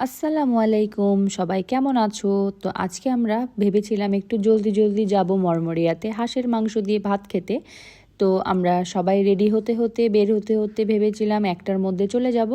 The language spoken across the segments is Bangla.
আসসালামু আলাইকুম, সবাই কেমন আছো? তো আজকে আমরা ভেবেছিলাম একটু জলদি জলদি যাব মরমরিয়াতে, হাঁসের মাংস দিয়ে ভাত খেতে। তো আমরা সবাই রেডি হতে হতে, বের হতে হতে ভেবেছিলাম একটার মধ্যে চলে যাব।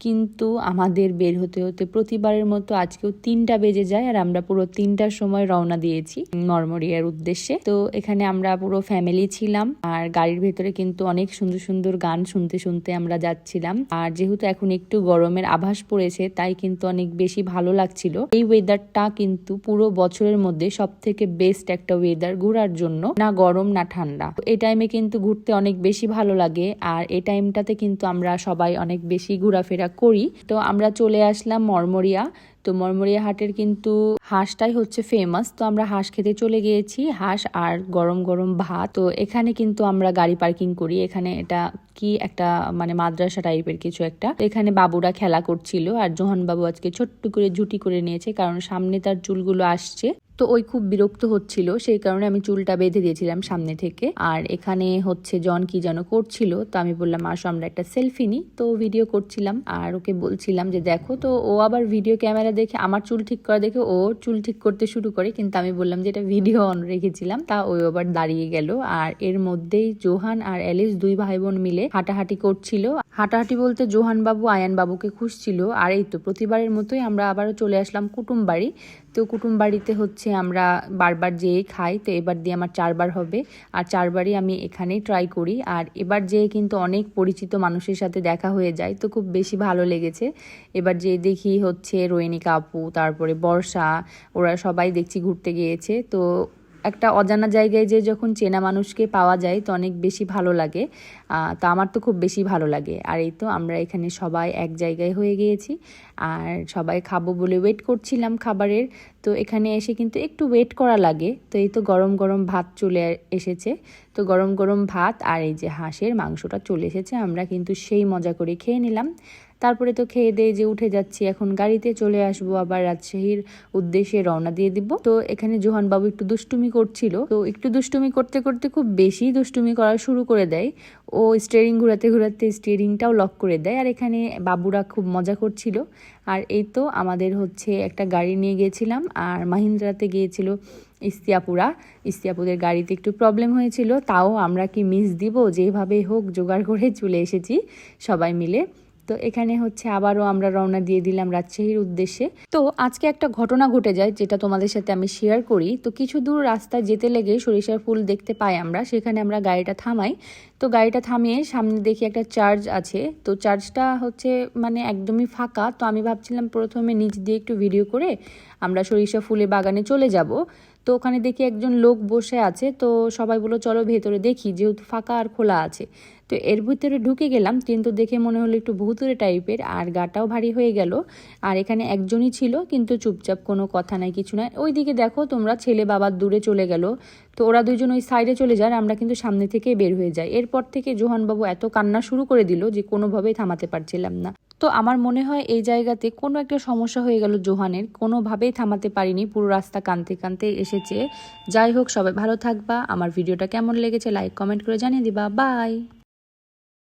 কিন্তু আমাদের বের হতে হতে প্রতিবারের মতো আজকেও তিনটা বেজে যায় আর আমরা পুরো তিনটার সময় রওনা দিয়েছি মরমরিয়ার উদ্দেশ্যে। তো এখানে আমরা পুরো ফ্যামিলি ছিলাম আর গাড়ির ভেতরে কিন্তু অনেক সুন্দর সুন্দর গান শুনতে শুনতে আমরা যাচ্ছিলাম। আর যেহেতু এখন একটু গরমের আভাস পড়েছে, তাই কিন্তু অনেক বেশি ভালো লাগছিল। এই ওয়েদারটা কিন্তু পুরো বছরের মধ্যে সব থেকে বেস্ট একটা ওয়েদার ঘোরার জন্য। না গরম, না ঠান্ডা। এই টাইমে কিন্তু ঘুরতে অনেক বেশি ভালো লাগে আর এই টাইমটাতে কিন্তু আমরা সবাই অনেক বেশি ঘোরাফেরা করি। তো আমরা চলে আসলাম মরমরিয়া। তো মরমরিয়া হাটের কিন্তু হাঁসটাই হচ্ছে ফেমাস তো আমরা হাঁস খেতে চলে গিয়েছি, হাঁস আর গরম গরম ভাত। তো এখানে কিন্তু আমরা গাড়ি পার্কিং করি। এখানে এটা কি একটা মানে মাদ্রাসা টাইপের কিছু একটা। এখানে বাবুরা খেলা করছিল আর জোহান বাবু আজকে ছোট্ট করে ঝুটি করে নিয়েছে, কারণ সামনে তার চুলগুলো আসছে। তো ওই খুব বিরক্ত হচ্ছিল, সেই কারণে আমি চুলটা বেঁধে দিয়েছিলাম সামনে থেকে। আর এখানে হচ্ছে জন কি যেন করছিল, তো আমি বললাম, আসো, আমরা একটা সেলফি নিই। তো ভিডিও করছিলাম আর ওকে বলছিলাম যে, দেখো। তো ও আবার ভিডিও ক্যামেরা দেখে, আমার চুল ঠিক করা দেখে ও চুল ঠিক করতে শুরু করে। কিন্তু আমি বললাম যে, এটা ভিডিও অন রেখেছিলাম। তা ওই আবার দাঁড়িয়ে গেল। আর এর মধ্যেই জোহান আর অ্যালিস দুই ভাই বোন মিলে হাঁটাহাঁটি করছিল। হাঁটাহাঁটি বলতে জোহান বাবু আয়ান বাবুকে খুঁজছিল। আর এই তো, প্রতিবারের মতোই আমরা আবারও চলে আসলাম কুটুম বাড়ি তো কুটুম বাড়িতে হচ্ছে আমরা বারবার যেয়ে খাই, তো এবার দিয়ে আমার চারবার হবে। আর চারবারই আমি এখানেই ট্রাই করি। আর এবার যেয়ে কিন্তু অনেক পরিচিত মানুষের সাথে দেখা হয়ে যায়, তো খুব বেশি ভালো লেগেছে। এবার যে দেখি হচ্ছে রোহিণী কাপু, তারপরে বর্ষা, ওরা সবাই দেখছি ঘুরতে গিয়েছে। তো একটা অজানা জায়গায় যে যখন চেনা মানুষকে পাওয়া যায়, তো অনেক বেশি ভালো লাগে। তো আমার তো খুব বেশি ভালো লাগে। আর এই তো আমরা এখানে সবাই এক জায়গায় হয়ে গিয়েছি। আর সবাই খাব বলে ওয়েট করছিলাম খাবারের। তো এখানে এসে কিন্তু একটু ওয়েট করা লাগে। তো এই তো গরম গরম ভাত চলে এসেছে। তো গরম গরম ভাত আর এই যে হাঁসের মাংসটা চলে এসেছে, আমরা কিন্তু সেই মজা করে খেয়ে নিলাম। তারপরে তো খেয়ে দিয়ে যে উঠে যাচ্ছি, এখন গাড়িতে চলে আসব, আবার রাজশাহীর উদ্দেশ্যে রওনা দিয়ে দিব। তো এখানে জোহানবাবু একটু দুষ্টুমি করছিল, তো একটু দুষ্টুমি করতে করতে খুব বেশি দুষ্টুমি করা শুরু করে দেয়। ও স্টিয়ারিং ঘোরাতে ঘোরাতে স্টিয়ারিংটাও লক করে দেয়। আর এখানে বাবুরা খুব মজা করছিল। আর এই তো আমাদের হচ্ছে একটা গাড়ি নিয়ে গিয়েছিলাম। আর মাহিন্দ্রাতে গিয়েছিল ইস্তিয়াপুরা। ইস্তিয়াপুদের গাড়িতে একটু প্রবলেম হয়েছিল। তাও আমরা কি মিস দিব? যেভাবে হোক, জোগাড় করে চলে এসেছি সবাই মিলে। তো এখানে হচ্ছে আবারও আমরা রওনা দিয়ে দিলাম রাজশাহীর উদ্দেশ্যে। তো আজকে একটা ঘটনা ঘটে যায় যেটা তোমাদের সাথে আমি শেয়ার করি। তো কিছু দূর রাস্তায় যেতে লেগে সরিষার ফুল দেখতে পাই আমরা, সেখানে আমরা গাড়িটা থামাই। তো গাড়িটা থামিয়ে সামনে দেখি একটা চার্জ আছে। তো চার্জটা হচ্ছে মানে একদমই ফাঁকা। তো আমি ভাবছিলাম প্রথমে নিচ দিয়ে একটু ভিডিও করে আমরা সরিষা ফুলের বাগানে চলে যাব। তো ওখানে দেখি একজন লোক বসে আছে, তো সবাই বলো চলো ভেতরে দেখি, যেহেতু ফাঁকা আর খোলা আছে। তো এর ভিতরে ঢুকে গেলাম, কিন্তু দেখে মনে হলো একটু ভুতুরে টাইপের, আর গাটাও ভারী হয়ে গেল। আর এখানে একজনই ছিল, কিন্তু চুপচাপ কোনো কথা নাই, কিছু নাই। ওই দিকে দেখো, তোমরা ছেলে বাবার দূরে চলে গেল। তো ওরা দুজন ওই সাইডে চলে যায় আমরা কিন্তু সামনে থেকে বের হয়ে যাই। এরপর থেকে জোহানবাবু এত কান্না শুরু করে দিল যে কোনোভাবেই থামাতে পারছিলাম না। তো আমার মনে হয় এই জায়গাতে কোনো একটা সমস্যা হয়ে গেল জোহানের। কোনোভাবেই থামাতে পারিনি, পুরো রাস্তা কানতে কানতে এসেছে। যাই হোক, সবাই ভালো থাকবা। আমার ভিডিওটা কেমন লেগেছে লাইক কমেন্ট করে জানিয়ে দিবা। বাই